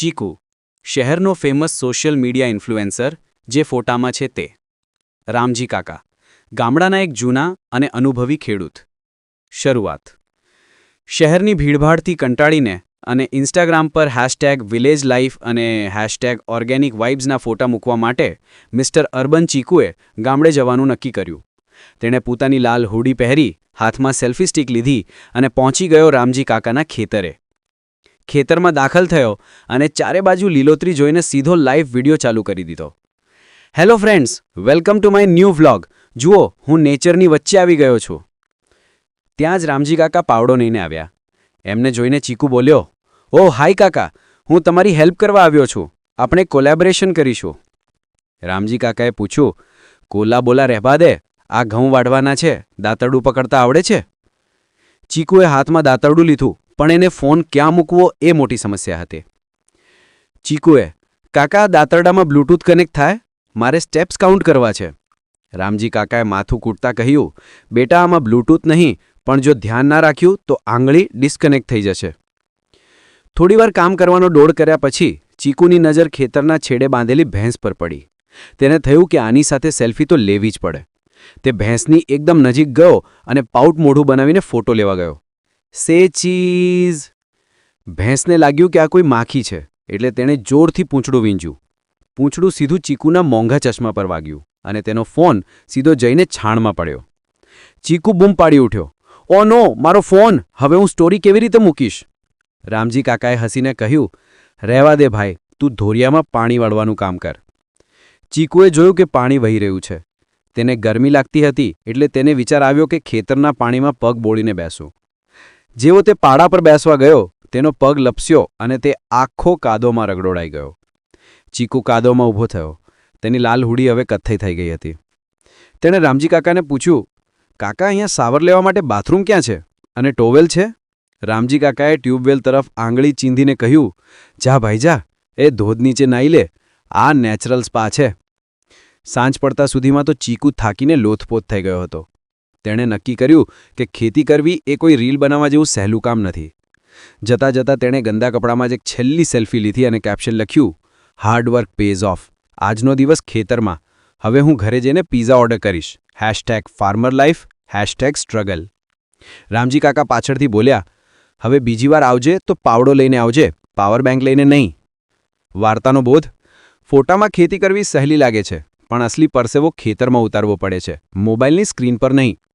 ચીકુ, શહેરનો famous social media influencer, જે ફોટામાં છે તે. રામજી કાકા, ગામડાના એક જૂના અને અનુભવી ખેડૂત. શરૂઆત. શહેરની ભીડભાડથી કંટાળીને અને ઇન્સ્ટાગ્રામ પર હેશટેગ વિલેજ લાઈફ અને હેશટેગ ઓર્ગેનિક વાઇબ્સના ફોટા મૂકવા માટે મિસ્ટર અર્બન ચીકુએ ગામડે જવાનું નક્કી કર્યું. તેણે પોતાની લાલ હોડી પહેરી હાથમાં સેલ્ફી સ્ટિક લીધી અને પહોંચી ગયો રામજી કાકાના ખેતરે. ખેતરમાં દાખલ થયો અને ચારે બાજુ લીલોતરી જોઈને સીધો લાઈવ વિડિયો ચાલુ કરી દીધો. Hello friends welcome to my new vlog જુઓ, હું નેચરની વચ્ચે આવી ગયો છું. ત્યાં જ રામજી કાકા પાવડો લઈને આવ્યા. એમને જોઈને ચીકુ બોલ્યો ઓ હાય કાકા, હું તમારી હેલ્પ કરવા આવ્યો છું. આપણે કોલેબરેશન કરીશું. રામજી કાકાએ પૂછ્યું, કોલા બોલા રહેવા દે? આ ઘઉં વાઢવાના છે? દાંતરડું પકડતા આવડે છે? ચીકુએ હાથમાં દાંતરડું લીધું. પણ એને ફોન ક્યાં મૂકવો એ મોટી સમસ્યા હતી. ચીકુએ, કાકા, દાંતરડામાં બ્લૂટૂથ કનેક્ટ થાય? મારે સ્ટેપ્સ કાઉન્ટ કરવા છે. રામજી કાકાએ માથું કૂટતા કહ્યું, બેટા, આમાં બ્લૂટૂથ નહીં, પણ જો ધ્યાન ના રાખ્યું તો આંગળી ડિસ્કનેક્ટ થઈ જશે. થોડીવાર કામ કરવાનો ડોળ કર્યા પછી ચીકુની નજર ખેતરના છેડે બાંધેલી ભેંસ પર પડી. તેને થયું કે આની સાથે સેલ્ફી તો લેવી જ પડે. તે ભેંસની એકદમ નજીક ગયો અને પાઉટ મોઢું બનાવીને ફોટો લેવા ગયો. સે ચીઝ. ભેંસને લાગ્યું કે આ કોઈ માખી છે, એટલે તેણે જોરથી પૂંછડું વીંજ્યું. પૂંછડું સીધું ચીકુના મોંઘા ચશ્મા પર વાગ્યું અને તેનો ફોન સીધો જઈને છાણમાં પડ્યો. ચીકુ બૂમ પાડી ઉઠ્યો. ઓ નો, મારો ફોન! હવે હું સ્ટોરી કેવી રીતે મૂકીશ? રામજી કાકાએ હસીને કહ્યું, રહેવા દે ભાઈ, તું ધોરિયામાં પાણી વાળવાનું કામ કર. ચીકુએ જોયું કે પાણી વહી રહ્યું છે. તેને ગરમી લાગતી હતી, એટલે તેને વિચાર આવ્યો કે ખેતરના પાણીમાં પગ બોળીને બેસું. જેવો તે પાડા પર બેસવા ગયો, તેનો પગ લપસ્યો અને તે આખો કાદોમાં રગડોડાઈ ગયો. ચીકુ કાદોમાં ઊભો થયો. તેની લાલ હુડી હવે કથ્થઈ થઈ ગઈ હતી. તેણે રામજી કાકાને પૂછ્યું, કાકા, અહીંયા સાવર લેવા માટે બાથરૂમ ક્યાં છે? અને ટોવેલ છે? રામજી કાકાએ ટ્યુબવેલ તરફ આંગળી ચીંધીને કહ્યું, જા ભાઈ જા, એ ધોધ નીચે નાઈ લે. આ નેચરલ સ્પા છે. સાંજ પડતા સુધીમાં તો ચીકુ થાકીને લોથપોથ થઈ ગયો હતો. તેણે નક્કી કર્યું કે ખેતી કરવી એ કોઈ રીલ બનાવવા જેવું સહેલું કામ નથી. જતાં જતાં તેણે ગંદા કપડામાં જ એક છેલ્લી સેલ્ફી લીધી અને કેપ્શન લખ્યું હાર્ડવર્ક પેઝ ઓફ આજનો દિવસ ખેતરમાં. હવે હું ઘરે જઈને પીઝા ઓર્ડર કરીશ. Hashtag farmer life hashtag struggle Ramji કાકા પાછળથી બોલ્યા, હવે બીજી વાર આવજે તો પાવડો લઈને આવજે પાવર બેંક લઈને નહીં. વાર્તાનો બોધ, ફોટામાં ખેતી કરવી સહેલી લાગે છે, પણ અસલી પરસેવો ખેતરમાં ઉતારવો પડે છે, મોબાઈલની સ્ક્રીન પર નહીં.